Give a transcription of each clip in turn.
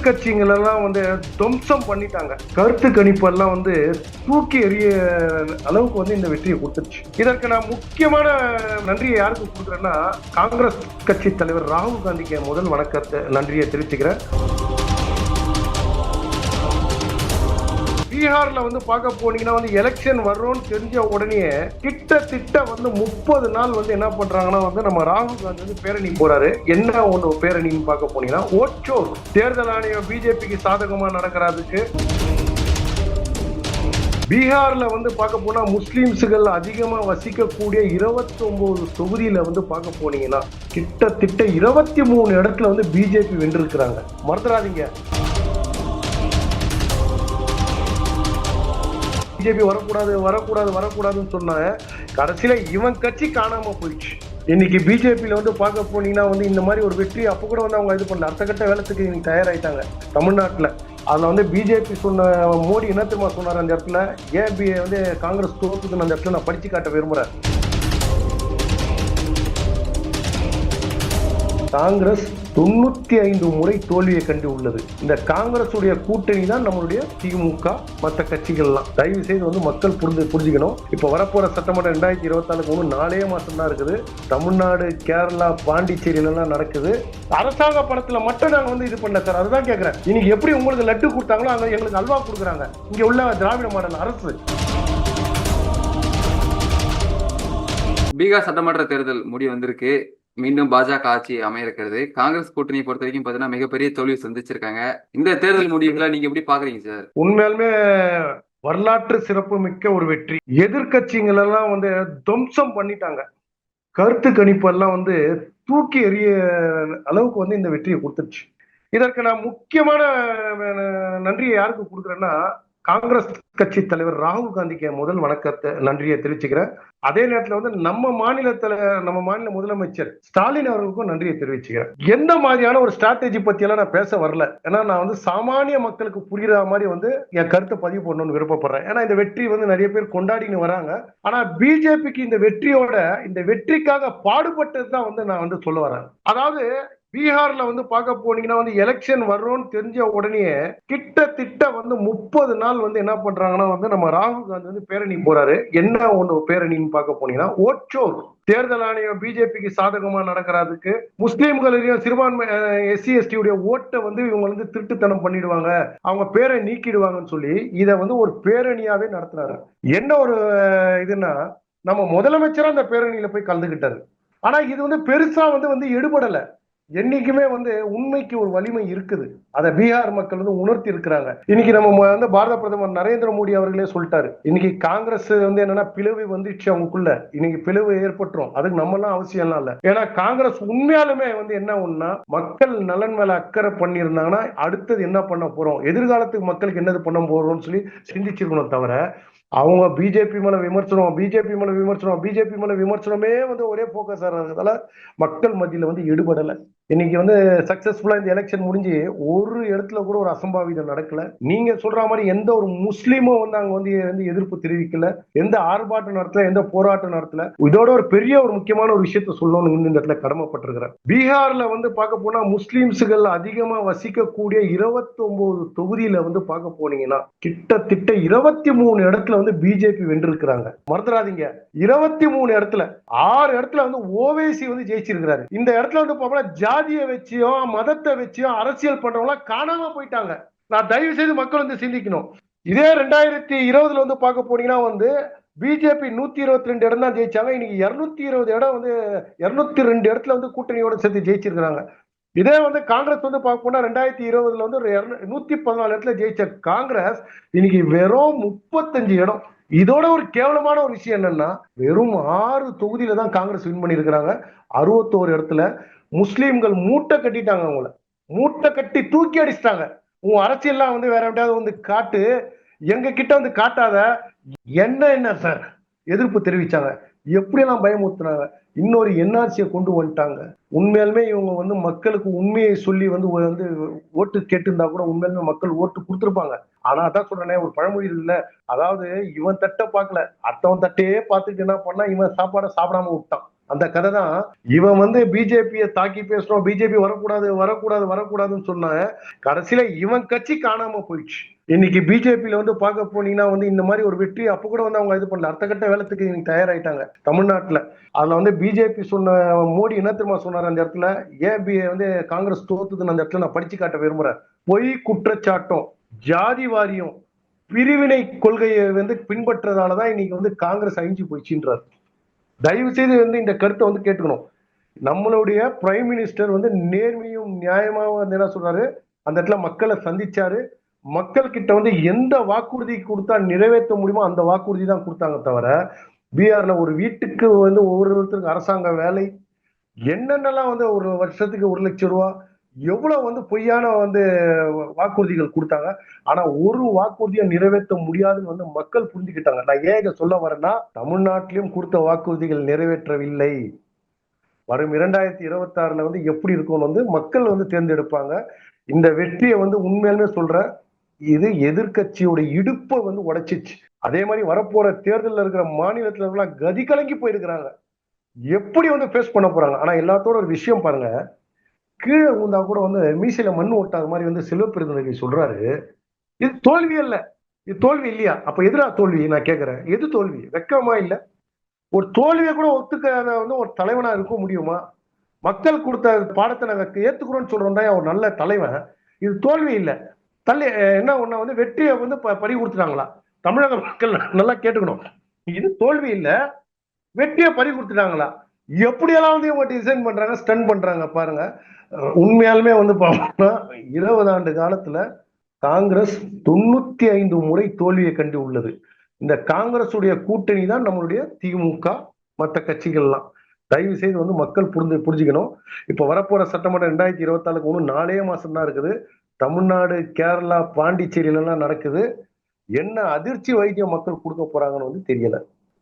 எதிர்கட்சிகள் எல்லாம் வந்து துவம்சம் பண்ணிட்டாங்க. கருத்து கணிப்பு எல்லாம் வந்து தூக்கி எறிய அளவுக்கு வந்து இந்த வெற்றியை கொடுத்துருச்சு. இதற்கு நான் முக்கியமான நன்றியை யாருக்கு கொடுக்குறேன்னா காங்கிரஸ் கட்சி தலைவர் ராகுல் காந்திக்கு முதல் வணக்கத்தை நன்றியை தெரிவிச்சுக்கிறேன். பீகார்ல வந்து பார்க்க போனீங்கன்னா வந்து எலெக்ஷன் வரும்னு தெரிஞ்ச உடனே கிட்டத்தட்ட வந்து முப்பது நாள் வந்து என்ன பண்றாங்கன்னா வந்து நம்ம ராகுல் காந்தி வந்து பேரணி போறாரு. என்ன ஒன்று பேரணின்னு பார்க்க போனீங்கன்னா ஓச்சோர் தேர்தல் ஆணையம் பிஜேபிக்கு சாதகமா நடக்கிறதுக்கு பீகார்ல வந்து பார்க்க போனா முஸ்லீம்ஸுகள் அதிகமாக வசிக்கக்கூடிய இருபத்தி ஒன்பது தொகுதியில வந்து பார்க்க போனீங்கன்னா கிட்டத்தட்ட இருபத்தி மூணு இடத்துல வந்து பிஜேபி வென்றிருக்கிறாங்க. மறந்துடாதீங்க. பிஜேபி வரக்கூடாது வரக்கூடாது வரக்கூடாதுன்னு சொன்னாங்க கடைசியில இவன் கட்சி காணாம போயிடுச்சு. இன்னைக்கு பிஜேபியில வந்து பார்க்க போனீங்கன்னா வந்து இந்த மாதிரி ஒரு வெற்றி அப்போ கூட வந்து அவங்க இது பண்ணல. அடுத்த கட்ட வேலத்துக்கு இன்னைக்கு தயாராயிட்டாங்க தமிழ்நாட்டில். அதில் வந்து பிஜேபி சொன்ன மோடி என்ன தெரியுமா சொன்னார் அந்த இடத்துல? ஏன் பி வந்து காங்கிரஸ் தோத்துக்குன்னு அந்த இடத்துல நான் படிச்சு காட்ட விரும்புகிறேன் காங்கிரஸ் தொண்ணூத்தி ஐந்து முறை தோல்வியை கண்டு உள்ளது. இந்த காங்கிரஸ் உடைய கூட்டணி தான் நம்மளுடைய திமுக மற்ற கட்சிகள்லாம். தயவு செய்து வந்து மக்கள் புரிந்து புரிஞ்சுக்கணும். இப்ப வரப்போற சட்டமன்றம் ரெண்டாயிரத்தி இருபத்தி நாலுக்கு ஒன்று நாலே மாசம் தான் இருக்குது. தமிழ்நாடு கேரளா பாண்டிச்சேரியில எல்லாம் நடக்குது. அரசாங்க படத்துல மட்டும் நாங்க வந்து இது பண்ணல சார். அதுதான் கேட்கிறேன் இன்னைக்கு எப்படி உங்களுக்கு லட்டு கொடுத்தாங்களோ அங்க எங்களுக்கு அல்வா கொடுக்குறாங்க. இங்க உள்ள திராவிட மாடல் அரசு. பீகார் சட்டமன்ற தேர்தல் முடிவு வந்திருக்கு. மீண்டும் பாஜக ஆட்சி அமைய இருக்கிறது. காங்கிரஸ் கூட்டணியை பொறுத்த வரைக்கும் பாத்தீங்கன்னா மிகப்பெரிய தோல்வி சந்திச்சிருக்காங்க. இந்த தேர்தல் முடிவுகளை நீங்க எப்படி பாக்குறீங்க சார்? உண்மையாலுமே வரலாற்று சிறப்பு மிக்க ஒரு வெற்றி. எதிர்கட்சிகள் எல்லாம் வந்து துவம்சம் பண்ணிட்டாங்க. கருத்து கணிப்பு எல்லாம் வந்து தூக்கி எறிய அளவுக்கு வந்து இந்த வெற்றியை கொடுத்துருச்சு. இதற்கு நான் முக்கியமான நன்றியை யாருக்கு கொடுக்குறேன்னா காங்கிரஸ் கட்சி தலைவர் ராகுல் காந்திக்கு முதல் வணக்கத்தை நன்றியை தெரிவிச்சுக்கிறேன். அதே நேரத்துல வந்து நம்ம மாநிலத்துல நம்ம மாநில முதலமைச்சர் ஸ்டாலின் அவர்களுக்கும் நன்றியை தெரிவிச்சுக்கிறேன். எந்த மாதிரியான ஒரு ஸ்ட்ராட்டஜி பத்தி எல்லாம் நான் பேச வரல. ஏன்னா நான் வந்து சாமானிய மக்களுக்கு புரியுற மாதிரி வந்து என் கருத்தை பதிவு பண்ணணும்னு விருப்பப்படுறேன். ஏன்னா இந்த வெற்றி வந்து நிறைய பேர் கொண்டாடின்னு வராங்க. ஆனா பிஜேபிக்கு இந்த வெற்றியோட இந்த வெற்றிக்காக பாடுபட்டது தான் வந்து நான் வந்து சொல்ல வரேன். அதாவது பீகார்ல வந்து பார்க்க போனீங்கன்னா வந்து எலெக்ஷன் வரும்னு தெரிஞ்ச உடனே கிட்டத்தட்ட வந்து முப்பது நாள் வந்து என்ன பண்றாங்கன்னா வந்து நம்ம ராகுல் காந்தி வந்து பேரணி போறாரு. என்ன ஒண்ணு பேரணின்னு பார்க்க போனீங்கன்னா ஓச்சோர் தேர்தல் ஆணையம் பிஜேபிக்கு சாதகமா நடக்கிறதுக்கு முஸ்லீம்களையும் சிறுபான்மை எஸ்சி எஸ்டியுடைய ஓட்டை வந்து இவங்க வந்து திருட்டுத்தனம் பண்ணிடுவாங்க. அவங்க பேரை நீக்கிடுவாங்கன்னு சொல்லி இதை வந்து ஒரு பேரணியாவே நடத்துறாரு. என்ன ஒரு இதுன்னா நம்ம முதலமைச்சரும் அந்த பேரணியில போய் கலந்துகிட்டாரு. ஆனா இது வந்து பெருசா வந்து வந்து எடுபடலை. என்னைக்குமே வந்து உண்மைக்கு ஒரு வலிமை இருக்குது. அதை பீகார் மக்கள் வந்து உணர்த்தி இருக்கிறாங்க. இன்னைக்கு நம்ம வந்து பாரத பிரதமர் நரேந்திர மோடி அவர்களே சொல்லிட்டாரு. இன்னைக்கு காங்கிரஸ் வந்து என்னன்னா பிளவு வந்துச்சு அவங்களுக்குள்ள. இன்னைக்கு பிளவு ஏற்பட்டுரும். அதுக்கு நம்ம எல்லாம் அவசியம் எல்லாம் இல்ல. ஏன்னா காங்கிரஸ் உண்மையாலுமே வந்து என்ன ஒண்ணா மக்கள் நலன் மேல அக்கறை பண்ணியிருந்தாங்கன்னா அடுத்தது என்ன பண்ண போறோம்? எதிர்காலத்துக்கு மக்களுக்கு என்னது பண்ண போறோம்னு சொல்லி சிந்திச்சிருக்கணும் தவிர அவங்க பிஜேபி மேல விமர்சனம் பிஜேபி மேல விமர்சனம் பிஜேபி மேல விமர்சனமே வந்து ஒரே போக்கஸ் ஆகிறதால மக்கள் மத்தியில வந்து ஈடுபடலை. இன்னைக்கு வந்து சக்சஸ்ஃபுல்லா இந்த எலெக்ஷன் முடிஞ்சு ஒரு இடத்துல கூட ஒரு அசம்பாவிதம் நடக்கல. நீங்க சொல்ற மாதிரி எந்த ஒரு முஸ்லீமும் வந்து அங்க வந்து வந்து எதிர்ப்பு தெரிவிக்கல. எந்த ஆர்ப்பாட்டம் நடத்தல எந்த போராட்டம் நடத்தல. இதோட ஒரு பெரிய ஒரு முக்கியமான ஒரு விஷயத்த சொல்லணும்னு இந்த இடத்துல கடமைப்பட்டிருக்கிறேன். பீகார்ல வந்து பார்க்க போனா முஸ்லீம்ஸுகள் அதிகமா வசிக்கக்கூடிய இருபத்தி ஒன்பது தொகுதியில வந்து பார்க்க போனீங்கன்னா கிட்டத்தட்ட இருபத்தி மூணு இடத்துல வந்து பிஜேபி வென்றிருக்கிறாங்க. மறந்துடாதீங்க. இருபத்தி மூணு இடத்துல ஆறு இடத்துல வந்து ஓவேசி வந்து ஜெயிச்சிருக்கிறாரு. இந்த இடத்துல வந்து பார்த்தோம்னா ஜாதியை வச்சியும் மதத்தை வச்சியும் அரசியல் பண்றவங்களாம் காணாம போயிட்டாங்க. நான் தயவு செய்து மக்கள் வந்து சிந்திக்கணும். இதே ரெண்டாயிரத்தி இருபதுல வந்து பார்க்க போனீங்கன்னா வந்து பிஜேபி நூத்தி இருபத்தி ரெண்டு இடம் தான் ஜெயிச்சாங்க. இன்னைக்கு இருநூத்தி இருபது இடம் வந்து இருநூத்தி ரெண்டு இடத்துல வந்து கூட்டணியோட சேர்த்து ஜெயிச்சிருக்கிறாங்க. இதே வந்து காங்கிரஸ் வந்து பார்க்க போனா ரெண்டாயிரத்தி இருபதுல வந்து ஒரு நூத்தி பதினாலு இடத்துல ஜெயிச்ச காங்கிரஸ் இன்னைக்கு வெறும் முப்பத்தஞ்சு இடம். இதோட ஒரு கேவலமான ஒரு விஷயம் என்னன்னா வெறும் ஆறு தொகுதியில தான் காங்கிரஸ் வின் பண்ணியிருக்கிறாங்க. அறுபத்தோரு இடத்துல முஸ்லீம்கள் மூட்டை கட்டிட்டாங்க அவங்கள. மூட்டை கட்டி தூக்கி அடிச்சிட்டாங்க. உன் அரசியல்லாம் வந்து வேற எப்படியாவது வந்து காட்டு எங்க கிட்ட வந்து காட்டாத என்ன என்ன சார் எதிர்ப்பு தெரிவிச்சாங்க. எப்படியெல்லாம் பயமுறுத்துனாங்க? இன்னொரு என்ஆர்சியை கொண்டு வந்துட்டாங்க. உண்மையாலுமே இவங்க வந்து மக்களுக்கு உண்மையை சொல்லி வந்து வந்து ஓட்டு கேட்டிருந்தா கூட உண்மையாலுமே மக்கள் ஓட்டு கொடுத்துருப்பாங்க. ஆனா அதான் சொல்றேனே ஒரு பழமொழி இல்ல. அதாவது இவன் தட்டை பார்க்கல. அடுத்தவன் தட்டையே பார்த்துட்டு என்ன பண்ணா இவன் சாப்பாடை சாப்பிடாம விட்டான். அந்த கதை தான் இவன் வந்து பிஜேபியை தாக்கி பேசணும் பிஜேபி வரக்கூடாது வரக்கூடாது வரக்கூடாதுன்னு சொன்ன கடைசியில இவன் கட்சி காணாம போயிடுச்சு. இன்னைக்கு பிஜேபியில வந்து பார்க்க போனீங்கன்னா வந்து இந்த மாதிரி ஒரு வெற்றி அப்ப கூட வந்து அவங்க இது பண்ணல. அடுத்த கட்ட வேலத்துக்கு இன்னைக்கு தயாராயிட்டாங்க தமிழ்நாட்டுல. அதுல வந்து பிஜேபி சொன்ன மோடி என்ன தெரியுமா சொன்னார் அந்த இடத்துல? ஏன் வந்து காங்கிரஸ் தோத்துதுன்னு அந்த இடத்துல நான் படிச்சு காட்ட விரும்புறேன். பொய் குற்றச்சாட்டம் ஜாதி வாரியம் பிரிவினை கொள்கையை வந்து பின்பற்றதாலதான் இன்னைக்கு வந்து காங்கிரஸ் அழிஞ்சு போயிடுச்சுன்றார். தயவு செய்து வந்து இந்த கருத்தை வந்து கேட்டுக்கணும். நம்மளுடைய பிரைம் மினிஸ்டர் வந்து நேர்மையும் நியாயமாக வந்து என்ன சொல்றாரு? அந்த இடத்துல மக்களை சந்திச்சாரு. மக்கள் கிட்ட வந்து எந்த வாக்குறுதி கொடுத்தா நிறைவேற்ற முடியுமோ அந்த வாக்குறுதி தான் கொடுத்தாங்க தவிர பீகார்ல ஒரு வீட்டுக்கு வந்து ஒவ்வொருத்தருக்கும் அரசாங்க வேலை என்னென்னலாம் வந்து ஒரு வருஷத்துக்கு ஒரு லட்சம் ரூபா எவ்வளவு வந்து பொய்யான வந்து வாக்குறுதிகள் கொடுத்தாங்க. ஆனா ஒரு வாக்குறுதியை நிறைவேற்ற முடியாதுன்னு வந்து மக்கள் புரிஞ்சுக்கிட்டாங்க. நான் ஏக சொல்ல வரேன்னா தமிழ்நாட்டிலும் கொடுத்த வாக்குறுதிகள் நிறைவேற்றவில்லை. வரும் இரண்டாயிரத்தி இருபத்தி ஆறுல வந்து எப்படி இருக்கும்னு வந்து மக்கள் வந்து தேர்ந்தெடுப்பாங்க. இந்த வெற்றியை வந்து உண்மையாலுமே சொல்றேன் இது எதிர்க்கட்சியோட இடுப்பை வந்து உடைச்சிச்சு. அதே மாதிரி வரப்போற தேர்தலில் இருக்கிற மாநிலத்துல எல்லாம் கதி கலங்கி போயிருக்கிறாங்க. எப்படி வந்து ஃபேஸ் பண்ண போறாங்க? ஆனா எல்லாத்தோட ஒரு விஷயம் பாருங்க கீழே விழுந்தா கூட வந்து மீசையில மண் ஓட்டாத மாதிரி வந்து செல்வப்பெருந்தகை சொல்றாரு. இது தோல்வி அல்ல. இது தோல்வி இல்லையா? அப்ப எதிரா தோல்வி? நான் கேக்குறேன். எது தோல்வி? வெக்கமா இல்ல. ஒரு தோல்வியை கூட ஒத்துக்காத வந்து ஒரு தலைவனா இருக்க முடியுமா? மக்கள் கொடுத்த பாடத்தை நாங்க ஏத்துக்கிறோம்னு சொல்றோம் தான் ஒரு நல்ல தலைவன். இது தோல்வி இல்ல. தள்ளி என்ன ஒண்ணா வந்து வெற்றியை வந்து ப- பறி கொடுத்துட்டாங்களா? தமிழக மக்கள் நல்லா கேட்டுக்கணும். இது தோல்வி இல்ல. வெற்றியை பறி கொடுத்துட்டாங்களா? எப்படியெல்லாம் வந்து இவங்க டிசைன் பண்றாங்க ஸ்டன் பண்றாங்க பாருங்க. உண்மையாலுமே வந்து பார்த்தோம்னா இருபது ஆண்டு காலத்துல காங்கிரஸ் தொண்ணூத்தி ஐந்து முறை தோல்வியை கண்டு உள்ளது. இந்த காங்கிரஸுடைய கூட்டணி தான் நம்மளுடைய திமுக மற்ற கட்சிகள்லாம். தயவு செய்து வந்து மக்கள் புரிஞ்சு புரிஞ்சுக்கணும். இப்ப வரப்போற சட்டமன்றம் ரெண்டாயிரத்தி இருபத்தாலுக்கு ஒன்று நாலே மாசம் தான் இருக்குது. தமிழ்நாடு கேரளா பாண்டிச்சேரியில எல்லாம் நடக்குது. என்ன அதிர்ச்சி வைத்தியம் மக்கள் கொடுக்க போறாங்கன்னு வந்து தெரியல.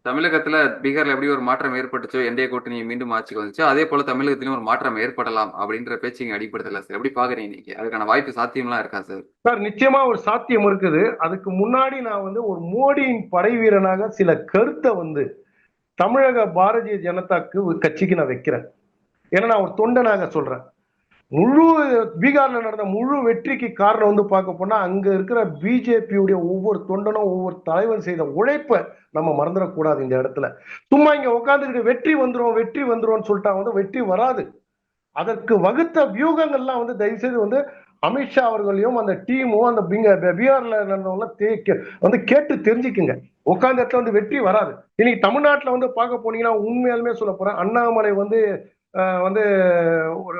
தமிழகத்துல பீகார்ல எப்படி ஒரு மாற்றம் ஏற்பட்டுச்சோ என்டிஏ கூட்டணி மீண்டும் ஆட்சிக்கு வந்துச்சோ அதே போல தமிழகத்திலும் ஒரு மாற்றம் ஏற்படலாம் அப்படின்ற பேச்சு இங்க அடிப்படுத்தல சார். எப்படி பாக்குறீங்க நீங்க அதுக்கான வாய்ப்பு சாத்தியம்லாம் இருக்கா சார்? சார் நிச்சயமா ஒரு சாத்தியம் இருக்குது. அதுக்கு முன்னாடி நான் வந்து ஒரு மோடியின் படை வீரனாக சில கருத்தை வந்து தமிழக பாரதிய ஜனதாக்கு ஒரு கட்சிக்கு நான் வைக்கிறேன். ஏன்னா நான் ஒரு தொண்டனாக சொல்றேன். முழு பீகார்ல நடந்த முழு வெற்றிக்கு காரணம் வந்து பார்க்க போனா அங்க இருக்கிற பிஜேபியுடைய ஒவ்வொரு தொண்டனும் ஒவ்வொரு தலைவன் செய்த உழைப்பை நம்ம மறந்துடக்கூடாது இந்த இடத்துல. சும்மா இங்க உட்காந்துக்கிட்டு வெற்றி வந்துரும் வெற்றி வந்துரும்னு சொல்லிட்டாங்க வந்து வெற்றி வராது. அதற்கு வகுத்த வியூகங்கள்லாம் வந்து தயவு செய்து வந்து அமித்ஷா அவர்களையும் அந்த டீமும் அந்த பிங்க- பீகார்ல நடந்தவங்க தே- வந்து கேட்டு தெரிஞ்சுக்குங்க. உட்காந்த இடத்துல வந்து வெற்றி வராது. இன்னைக்கு தமிழ்நாட்டுல வந்து பார்க்க போனீங்கன்னா உண்மையாலுமே சொல்ல போறேன் அண்ணாமலை வந்து வந்து ஒரு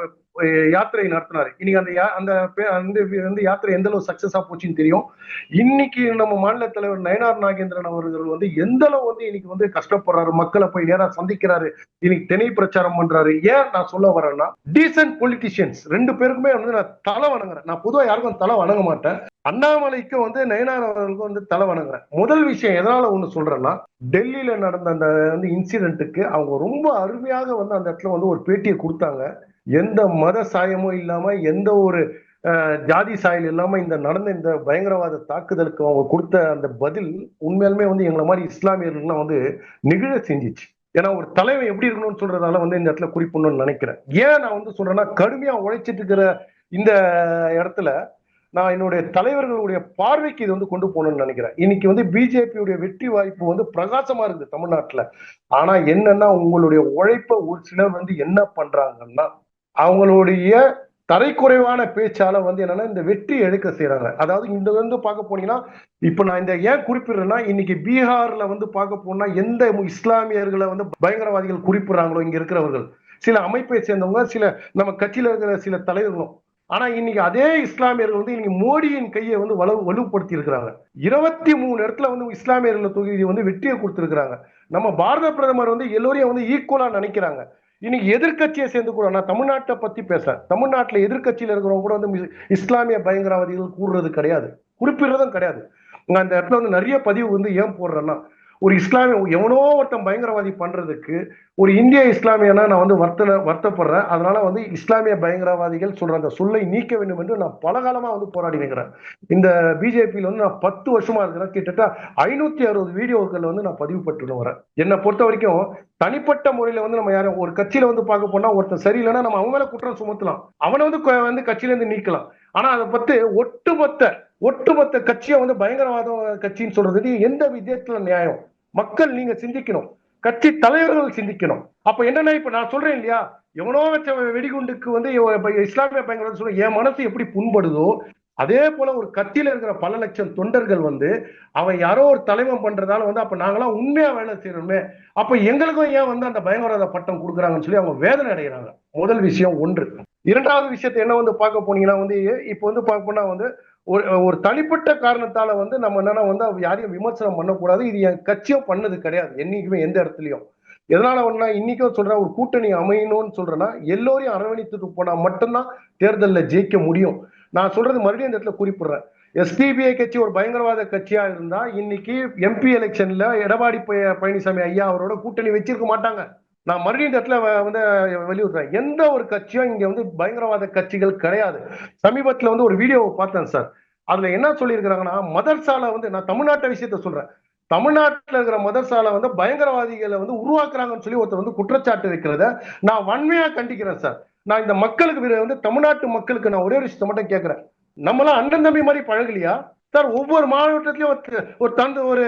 யாத்திரை நடத்தினாரு. இன்னைக்கு அந்த யா- அந்த அந்த வந்து யாத்திரை எந்த அளவு சக்சஸா போச்சுன்னு தெரியும். இன்னைக்கு நம்ம மாநில தலைவர் நயனார் நாகேந்திரன் அவர்கள் வந்து எந்த அளவு வந்து இன்னைக்கு வந்து கஷ்டப்படுறாரு மக்களை போய் நேரா சந்திக்கிறாரு இன்னைக்கு திணை பிரச்சாரம் பண்றாரு. ஏன் நான் சொல்ல வரேன்னா டீசன்ட் பொலிட்டிஷியன்ஸ் ரெண்டு பேருக்குமே வந்து நான் தலை வணங்குறேன். நான் பொதுவா யாருக்கும் தலை வணங்க மாட்டேன். அண்ணாமலைக்கு வந்து நயனார் அவர்களுக்கு வந்து தலை வணங்குறேன். முதல் விஷயம் எதனால ஒண்ணு சொல்றேன்னா டெல்லியில நடந்த அந்த வந்து இன்சிடென்ட்டுக்கு அவங்க ரொம்ப அருமையாக வந்து அந்த இடத்துல வந்து ஒரு பேட்டியை கொடுத்தாங்க. எந்த மத சாயமும் இல்லாம எந்த ஒரு ஜாதி சாயல் இல்லாம இந்த நடந்த இந்த பயங்கரவாத தாக்குதலுக்கு அவங்க கொடுத்த அந்த பதில் உண்மையாலுமே வந்து எங்களை மாதிரி இஸ்லாமியர்கள்லாம் வந்து நிகழ செஞ்சிச்சு. ஏன்னா ஒரு தலைவன் எப்படி இருக்கணும்னு சொல்றதால வந்து இந்த இடத்துல குறிப்பிடணும்னு நினைக்கிறேன். ஏன் நான் வந்து சொல்றேன்னா கடுமையா உழைச்சிட்டு இருக்கிற இந்த இடத்துல நான் என்னுடைய தலைவர்களுடைய பார்வைக்கு இது வந்து கொண்டு போகணும்னு நினைக்கிறேன். இன்னைக்கு வந்து பிஜேபியுடைய வெற்றி வாய்ப்பு வந்து பிரகாசமா இருக்குது தமிழ்நாட்டுல. ஆனா என்னன்னா உங்களுடைய உழைப்பை ஒரு சிலர் வந்து என்ன பண்றாங்கன்னா அவங்களுடைய தரைக்குறைவான பேச்சால வந்து என்னன்னா இந்த வெற்றி எடுக்க செய்யறாங்க அதாவது இந்த வந்து பார்க்க போனீங்கன்னா இப்ப நான் இந்த ஏன் குறிப்பிடுறேன்னா இன்னைக்கு பீகார்ல வந்து பார்க்க போனா எந்த இஸ்லாமியர்களை வந்து பயங்கரவாதிகள் குறிப்பிடுறாங்களோ இங்க இருக்கிறவர்கள். சில அமைப்பை சேர்ந்தவங்க சில நம்ம கட்சியில இருக்கிற சில தலைவர்களும். ஆனா இன்னைக்கு அதே இஸ்லாமியர்கள் வந்து இன்னைக்கு மோடியின் கையை வந்து வலு வலுப்படுத்தி இருக்கிறாங்க இருபத்தி மூணு இடத்துல வந்து இஸ்லாமியர்கள் தொகுதி வந்து வெற்றியை கொடுத்திருக்கிறாங்க. நம்ம பாரத பிரதமர் வந்து எல்லோரையும் வந்து ஈக்குவலா நினைக்கிறாங்க. இன்னைக்கு எதிர்க்கட்சியை சேர்ந்து கூட நான் தமிழ்நாட்டை பத்தி பேசுறேன். தமிழ்நாட்டுல எதிர்க்கட்சியில இருக்கிறவங்க கூட வந்து இஸ்லாமிய பயங்கரவாதிகள் கூறுறது கிடையாது. குறிப்பிடுறதும் கிடையாது. நான் அந்த இடத்துல வந்து நிறைய பதிவு வந்து ஏன் போடுறேன்னா ஒரு இஸ்லாமிய எவனோ ஒருத்தன் பயங்கரவாதி பண்றதுக்கு ஒரு இந்திய இஸ்லாமியனா நான் வந்து வருத்த வருத்தப்படுறேன். அதனால வந்து இஸ்லாமிய பயங்கரவாதிகள் சொல்ற அந்த சொல்லை நீக்க வேண்டும் என்று நான் பல காலமா வந்து போராடி நிற்கிறேன். இந்த பிஜேபியில வந்து நான் பத்து வருஷமா இருக்கிறேன். கிட்டத்தட்ட ஐநூத்தி அறுபது வீடியோக்கள் வந்து நான் பதிவு பட்டு வரேன். என்னை பொறுத்த வரைக்கும் தனிப்பட்ட முறையில வந்து நம்ம யாரும் ஒரு கட்சியில வந்து பார்க்க போனா ஒருத்தன் சரியில்லைன்னா நம்ம அவன் மேல குற்றம் சுமத்தலாம். அவனை வந்து வந்து கட்சியில இருந்து நீக்கலாம். ஆனா அதை பத்தி ஒட்டுமொத்த ஒட்டுமொத்த கட்சியை வந்து பயங்கரவாத கட்சின்னு சொல்றது எந்த விதத்துல நியாயம். மக்கள் நீங்க சிந்திக்கணும். கட்சி தலைவர்கள் சிந்திக்கணும். அப்ப என்னன்னா இப்ப நான் சொல்றேன் இல்லையா? எவனோ வச்ச வெடிகுண்டுக்கு வந்து இஸ்லாமிய பயங்கரவாதம் சொல்ல என் மனசு எப்படி புண்படுதோ அதே போல ஒரு கத்தியில இருக்கிற பல லட்சம் தொண்டர்கள் வந்து அவன் யாரோ ஒரு தலைவன் பண்றதால வந்து அப்ப நாங்களாம் உண்மையா வேலை செய்யறோமே அப்ப எங்களுக்கும் ஏன் வந்து அந்த பயங்கரவாத பட்டம் கொடுக்குறாங்கன்னு சொல்லி அவங்க வேதனை அடைகிறாங்க முதல் விஷயம் ஒன்று. இரண்டாவது விஷயத்தை என்ன வந்து பார்க்க போனீங்கன்னா வந்து இப்போ வந்து பார்க்க போனா வந்து ஒரு ஒரு தனிப்பட்ட காரணத்தால வந்து நம்ம என்னன்னா வந்து யாரையும் விமர்சனம் பண்ணக்கூடாது. இது என் கட்சியும் பண்ணது கிடையாது. என்னைக்குமே எந்த இடத்துலயும். எதனால ஒன்னா இன்னைக்கும் சொல்றேன் ஒரு கூட்டணி அமையணும்னு சொல்றேன்னா எல்லோரையும் அரவணைத்துட்டு போனா மட்டும்தான் தேர்தலில் ஜெயிக்க முடியும். நான் சொல்றது மறுபடியும் இந்த இடத்துல குறிப்பிடுறேன். எஸ்டிபிஐ கட்சி ஒரு பயங்கரவாத கட்சியா இருந்தா இன்னைக்கு எம்பி எலெக்ஷன்ல எடப்பாடி பழனிசாமி ஐயா அவரோட கூட்டணி வச்சிருக்க மாட்டாங்க. நான் மறுபடியும் இந்த இடத்துல வந்து வெளியிடுறேன். எந்த ஒரு கட்சியும் இங்க வந்து பயங்கரவாத கட்சிகள் கிடையாது. சமீபத்துல வந்து ஒரு வீடியோவை பார்த்தேன் சார். அதுல என்ன சொல்லியிருக்கிறாங்கன்னா மதர்சால வந்து நான் தமிழ்நாட்டை விஷயத்த சொல்றேன். தமிழ்நாட்டில் இருக்கிற மதர்சால வந்து பயங்கரவாதிகளை வந்து உருவாக்குறாங்கன்னு சொல்லி ஒருத்தர் வந்து குற்றச்சாட்டு இருக்கிறத நான் வன்மையா கண்டிக்கிறேன் சார். நான் இந்த மக்களுக்கு வந்து தமிழ்நாட்டு மக்களுக்கு நான் ஒரே ஒரு விஷயத்த மட்டும் கேட்கிறேன். நம்மளாம் அண்ணன் தம்பி மாதிரி பழகலையா? சார் ஒவ்வொரு மாவட்டத்திலயும் ஒரு- ஒரு தந்து ஒரு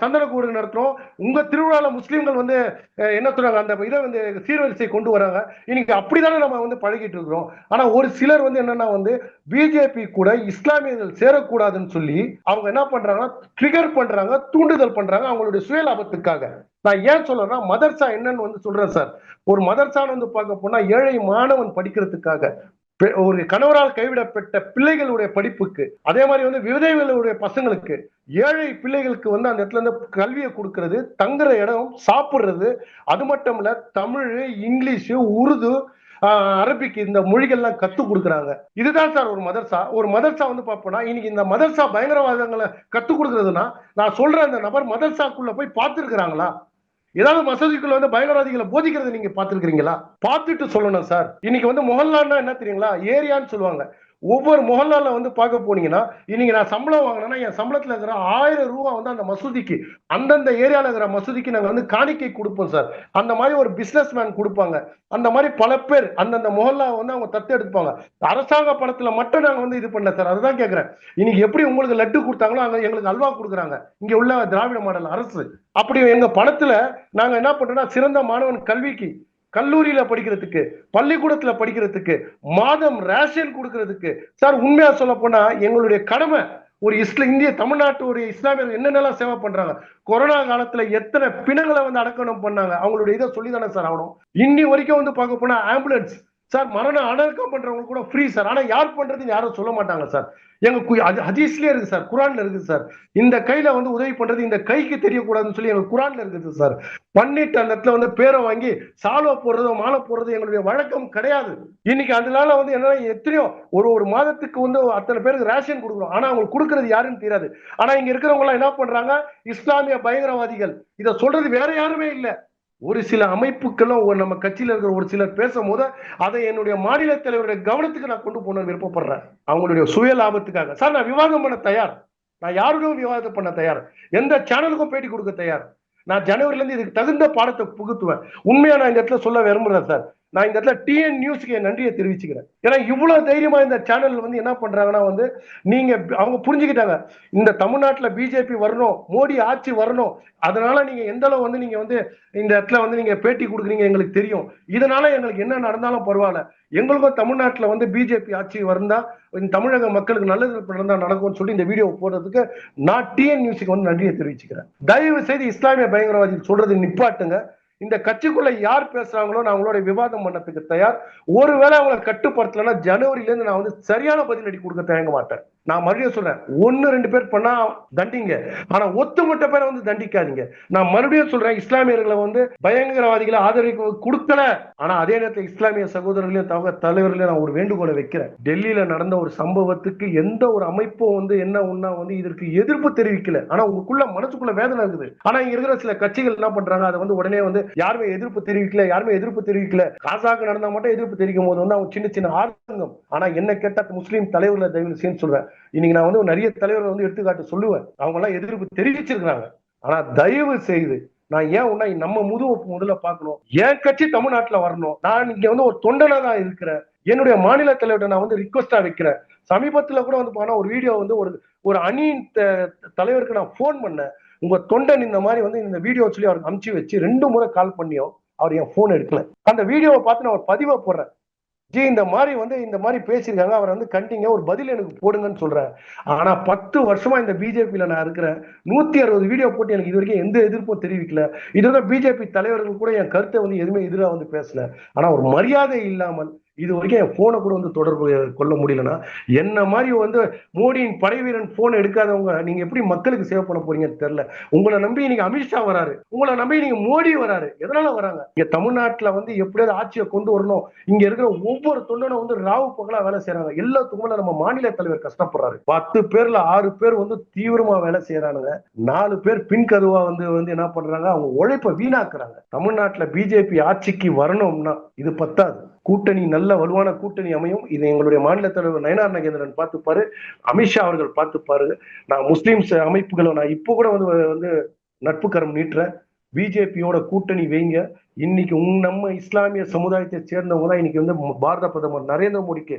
சந்தனக்கூடு நடத்துறோம். உங்க திருவிழால முஸ்லீம்கள் வந்து என்ன சொல்றாங்க? அந்த இதை வந்து சீர்வரிசை கொண்டு வராங்க. இன்னைக்கு அப்படிதானே நம்ம வந்து பழகிட்டு இருக்கிறோம். ஆனா ஒரு சிலர் வந்து என்னன்னா வந்து பிஜேபி கூட இஸ்லாமியர்கள் சேரக்கூடாதுன்னு சொல்லி அவங்க என்ன பண்றாங்கன்னா ட்ரிகர் பண்றாங்க தூண்டுதல் பண்றாங்க அவங்களுடைய சுயலாபத்துக்காக நான் ஏன் சொல்றேன்னா மதர்சா என்னன்னு வந்து சொல்றேன் சார். ஒரு மதர்சான்னு வந்து பார்க்க போனா ஏழை மாணவன் படிக்கிறதுக்காக. ஒரு கணவரால் கைவிடப்பட்ட பிள்ளைகளுடைய படிப்புக்கு அதே மாதிரி வந்து விதவைகளுடைய பசங்களுக்கு ஏழை பிள்ளைகளுக்கு வந்து அந்த இடத்துல இருந்து கல்வியை கொடுக்கறது தங்குற இடம் சாப்பிடுறது அது மட்டும் இல்ல தமிழ் இங்கிலீஷ் உருது அரபிக்கு இந்த மொழிகள்லாம் கற்றுக் கொடுக்குறாங்க. இதுதான் சார் ஒரு மதர்சா. ஒரு மதர்சா வந்து பார்ப்போம்னா இன்னைக்கு இந்த மதர்சா பயங்கரவாதங்களை கற்றுக் கொடுக்குறதுன்னா நான் சொல்ற அந்த நபர் மதர்சாக்குள்ள போய் பார்த்துருக்குறாங்களா? ஏதாவது மசூதிக்குள்ள வந்து பயங்கரவாதிகளை போதிக்கிறது நீங்க பாத்துருக்கீங்களா பார்த்துட்டு சொல்லணும் சார் இன்னைக்கு வந்து மொஹல்லான்னா என்ன தெரியுங்களா? ஏரியான்னு சொல்லுவாங்க. ஒவ்வொரு முகல்லால வந்து பார்க்க போனீங்கன்னா இன்னைக்கு நான் சம்பளம் வாங்கினேன்னா என் சம்பளத்துல இருக்கிற ஆயிரம் ரூபா வந்து அந்த மசூதிக்கு அந்தந்த ஏரியால இருக்கிற மசூதிக்கு நாங்க வந்து காணிக்கை கொடுப்போம் சார். அந்த மாதிரி ஒரு பிசினஸ் மேன் கொடுப்பாங்க. அந்த மாதிரி பல பேர் அந்தந்த முகல்லா வந்து அவங்க தத்து எடுப்பாங்க. அரசாங்க பணத்துல மட்டும் நாங்க வந்து இது பண்ணல சார். அதுதான் கேக்குறேன். இன்னைக்கு எப்படி உங்களுக்கு லட்டு கொடுத்தாங்களோ அங்க எங்களுக்கு அல்வா கொடுக்குறாங்க. இங்க உள்ள திராவிட மாடல் அரசு. அப்படி எங்க பணத்துல நாங்க என்ன பண்றோம்னா சிறந்த மாணவன் கல்விக்கு கல்லூரியில படிக்கிறதுக்கு பள்ளிக்கூடத்துல படிக்கிறதுக்கு மாதம் ரேஷன் கொடுக்கறதுக்கு. சார் உண்மையா சொல்ல போனா எங்களுடைய கடமை ஒரு இஸ்ல இந்திய தமிழ்நாட்டு ஒரு இஸ்லாமியர் என்னென்னலாம் சேவை பண்றாங்க? கொரோனா காலத்துல எத்தனை பிணங்களை வந்து அடக்கணும் பண்ணாங்க? அவங்களுடைய இதை சொல்லி தானே சார் ஆகணும். இன்னி வரைக்கும் வந்து பார்க்க போனா ஆம்புலன்ஸ் சார் மரண அடக்கம் பண்றவங்க கூட ஃப்ரீ சார். ஆனா யார் பண்றதுன்னு யாரும் சொல்ல மாட்டாங்க சார். எங்க ஹதீஸ்லயே இருக்கு சார். குரான்ல இருக்குது சார். இந்த கையில வந்து உதவி பண்றது இந்த கைக்கு தெரியக்கூடாதுன்னு சொல்லி எங்க குரான்ல இருக்குது சார். பண்ணிட்டு அந்த இடத்துல வந்து பேரை வாங்கி சால்வை போடுறதோ மாலை போடுறதோ எங்களுடைய வழக்கம் கிடையாது. இன்னைக்கு அதனால வந்து என்ன எத்தனையோ ஒரு ஒரு மாதத்துக்கு வந்து அத்தனை பேருக்கு ரேஷன் கொடுக்குறோம். ஆனா அவங்களுக்கு கொடுக்கறது யாருன்னு தெரியாது. ஆனா இங்க இருக்கிறவங்க எல்லாம் என்ன பண்றாங்க? இஸ்லாமிய பயங்கரவாதிகள். இதை சொல்றது வேற யாருமே இல்லை. ஒரு சில அமைப்புக்கெல்லாம் ஒரு நம்ம கட்சியில் இருக்கிற ஒரு சிலர் பேசும்போது அதை என்னுடைய மாநில தலைவருடைய கவனத்துக்கு நான் கொண்டு போன விருப்பப்படுறேன். அவங்களுடைய சுய லாபத்துக்காக. சார் நான் விவாதம் பண்ண தயார். நான் யாருடன் விவாதம் பண்ண தயார். எந்த சேனலுக்கும் பேட்டி கொடுக்க தயார். நான் ஜனவரிலேருந்து இதுக்கு தகுந்த பாடத்தை புகுத்துவேன். உண்மையா நான் இந்த இடத்துல சொல்ல விரும்புறேன் சார். நான் இந்த இடத்துல டிஎன் நியூஸ்க்கு என் நன்றியை தெரிவிச்சுக்கிறேன். ஏன்னா இவ்வளவு தைரியமா இந்த சேனல் வந்து என்ன பண்றாங்கன்னா வந்து நீங்க அவங்க புரிஞ்சுக்கிட்டாங்க. இந்த தமிழ்நாட்டுல பிஜேபி வரணும் மோடி ஆட்சி வரணும் அதனால நீங்க எந்த அளவு வந்து நீங்க வந்து இந்த இடத்துல வந்து நீங்க பேட்டி கொடுக்குறீங்க எங்களுக்கு தெரியும். இதனால எங்களுக்கு என்ன நடந்தாலும் பரவாயில்ல. எங்களுக்கும் தமிழ்நாட்டுல வந்து பிஜேபி ஆட்சி வந்தா தமிழக மக்களுக்கு நல்லது நடந்தா நடக்கும்னு சொல்லி இந்த வீடியோ போடுறதுக்கு நான் டிஎன் நியூஸுக்கு வந்து நன்றியை தெரிவிச்சுக்கிறேன். தயவு செய்து இஸ்லாமிய பயங்கரவாதி சொல்றது நிப்பாட்டுங்க. இந்த கட்சிக்குள்ள யார் பேசுறாங்களோ நான் அவங்களோட விவாதம் பண்ணதுக்கு தயார். ஒருவேளை அவங்கள கட்டுப்படுத்தலன்னா ஜனவரில இருந்து நான் வந்து சரியான பதிலடி கொடுக்க தயங்க மாட்டேன். நான் மறுபடியும் சொல்றேன். ஒன்னு ரெண்டு பேர் பண்ணா தண்டிங்க. ஆனா ஒத்துமொட்ட பேரை வந்து தண்டிக்காதீங்க. நான் மறுபடியும் சொல்றேன் இஸ்லாமியர்களை வந்து பயங்கரவாதிகளை ஆதரவு கொடுக்கல. ஆனா அதே நேரத்தில் இஸ்லாமிய சகோதரர்களையும் தவ தலைவர்களையும் நான் ஒரு வேண்டுகோளை வைக்கிறேன். டெல்லியில நடந்த ஒரு சம்பவத்துக்கு எந்த ஒரு அமைப்பும் வந்து என்ன ஒன்னா வந்து இதற்கு எதிர்ப்பு தெரிவிக்கல. ஆனா உங்களுக்குள்ள மனசுக்குள்ள வேதனை இருக்குது. ஆனா இங்க இருக்கிற சில கட்சிகள் என்ன பண்றாங்க? அதை வந்து உடனே வந்து யாருமே எதிர்ப்பு தெரிவிக்கல யாருமே எதிர்ப்பு தெரிவிக்கல. காசாக்கு நடந்தா மட்டும் எதிர்ப்பு தெரிவிக்கும் போது வந்து அவங்க சின்ன சின்ன ஆர்வங்கம் ஆனா என்ன கேட்டா முஸ்லீம் தலைவர்களை தயவு செய்யு சொல்றேன். இன்னைக்கு நான் வந்து நிறைய தலைவர்கள் வந்து எடுத்துக்காட்டு சொல்லுவேன். அவங்க எல்லாம் எதிர்ப்பு தெரிவிச்சிருக்கிறாங்க. ஆனா தயவு செய்து நான் ஏன் உன்னா நம்ம முதுவை முதல்ல பார்க்கணும்? என் கட்சி தமிழ்நாட்டுல வரணும். நான் இங்க வந்து ஒரு தொண்டனா தான் இருக்கிறேன். என்னுடைய மாநில தலைவர்கிட்ட நான் வந்து ரிக்வஸ்டா வைக்கிறேன். சமீபத்துல கூட வந்து போனா ஒரு வீடியோ வந்து ஒரு ஒரு அணியின் தலைவருக்கு நான் போன் பண்ணேன். உங்க தொண்டன் இந்த மாதிரி வந்து இந்த வீடியோ சொல்லி அவருக்கு அமுச்சு வச்சு ரெண்டு முறை கால் பண்ணியும் அவர் என் போன் எடுக்கல. அந்த வீடியோவை பார்த்து நான் ஒரு பதிவை போடுறேன். ஜி இந்த மாதிரி வந்து இந்த மாதிரி பேசியிருக்காங்க. அவர் வந்து கண்டிங்க ஒரு பதில் எனக்கு போடுங்கன்னு சொல்றேன். ஆனா பத்து வருஷமா இந்த பிஜேபியில நான் இருக்கிறேன். நூத்தி அறுபது வீடியோ போட்டு எனக்கு இது வரைக்கும் எந்த எதிர்ப்பும் தெரிவிக்கல. இது பிஜேபி தலைவர்கள் கூட என் கருத்தை வந்து எதுவுமே எதிராக வந்து பேசல. ஆனா ஒரு மரியாதை இல்லாமல் இது வரைக்கும் என் போனை கூட வந்து தொடர்பு கொள்ள முடியலன்னா என்ன மாதிரி வந்து மோடியின் படை வீரன் போன் எடுக்காதவங்க நீங்க எப்படி மக்களுக்கு சேவ் பண்ண போறீங்கன்னு தெரியல. உங்களை நம்பி நீங்க அமித்ஷா வராரு. உங்களை நம்பி நீங்க மோடி வராரு. எதனால வராங்க? இங்க தமிழ்நாட்டுல வந்து எப்படியாவது ஆட்சியை கொண்டு வரணும். இங்க இருக்கிற ஒவ்வொரு தொண்டனும் வந்து ராவு பகலா வேலை செய்யறாங்க எல்லாத்துக்கும் நம்ம மாநில தலைவர் கஷ்டப்படுறாரு. பத்து பேர்ல ஆறு பேர் வந்து தீவிரமா வேலை செய்யறானுங்க நாலு பேர் பின்கதுவா வந்து வந்து என்ன பண்றாங்க? அவங்க உழைப்பை வீணாக்குறாங்க. தமிழ்நாட்டுல பிஜேபி ஆட்சிக்கு வரணும்னா இது பத்தாது. கூட்டணி நல்ல வலுவான கூட்டணி அமையும். இது எங்களுடைய மாநில தலைவர் நயனார் நகேந்திரன் பார்த்துப்பாரு. அமித்ஷா அவர்கள் பார்த்துப்பாரு. நான் முஸ்லிம்ஸ் அமைப்புகளை நான் இப்போ கூட வந்து வந்து நட்பு கரம் நீட்டுறேன். பிஜேபியோட கூட்டணி வைங்க. இன்னைக்கு உங் நம்ம இஸ்லாமிய சமுதாயத்தை சேர்ந்தவங்க தான் இன்னைக்கு வந்து பாரத பிரதமர் நரேந்திர மோடிக்கு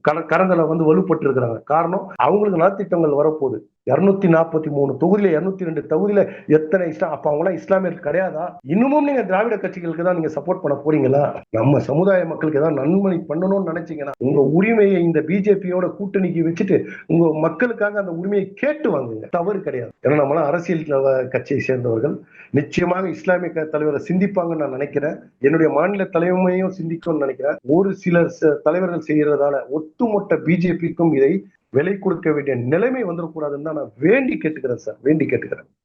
கர- கரங்களை வந்து வலுப்பட்டு இருக்கிறாங்க காரணம் அவங்களுக்கு நலத்திட்டங்கள் வரப்போகுது. இருநூத்தி நாற்பத்தி மூணு தொகுதியில இருநூத்தி ரெண்டு தொகுதியில எத்தனை இஸ்லாம் அப்ப அவங்க எல்லாம் இஸ்லாமியர்கள் கிடையாதா? இன்னமும் நீங்க திராவிட கட்சிகளுக்கு தான் நீங்க சப்போர்ட் பண்ண போறீங்களா? நம்ம சமுதாய மக்களுக்கு ஏதாவது நன்மை பண்ணணும்னு நினைச்சீங்கன்னா உங்க உரிமையை இந்த பிஜேபியோட கூட்டணிக்கு வச்சுட்டு உங்க மக்களுக்காக அந்த உரிமையை கேட்டு வாங்குங்க. தவறு கிடையாது. ஏன்னா நம்மளாம் அரசியல் கட்சியை சேர்ந்தவர்கள். நிச்சயமாக இஸ்லாமிய தலைவரை சிந்திப்பாங்கன்னு நான் நினைக்கிறேன். என்னுடைய மாநில தலைமையும் சிந்திக்கும்னு நினைக்கிறேன். ஒரு சிலர் தலைவர்கள் செய்யறதால ஒட்டுமொத்த பிஜேபிக்கும் இதை விலை கொடுக்க வேண்டிய நிலைமை வந்துடக்கூடாதுன்னு தான் நான் வேண்டி கேட்டுக்கிறேன் சார். வேண்டி கேட்டுக்கிறேன்.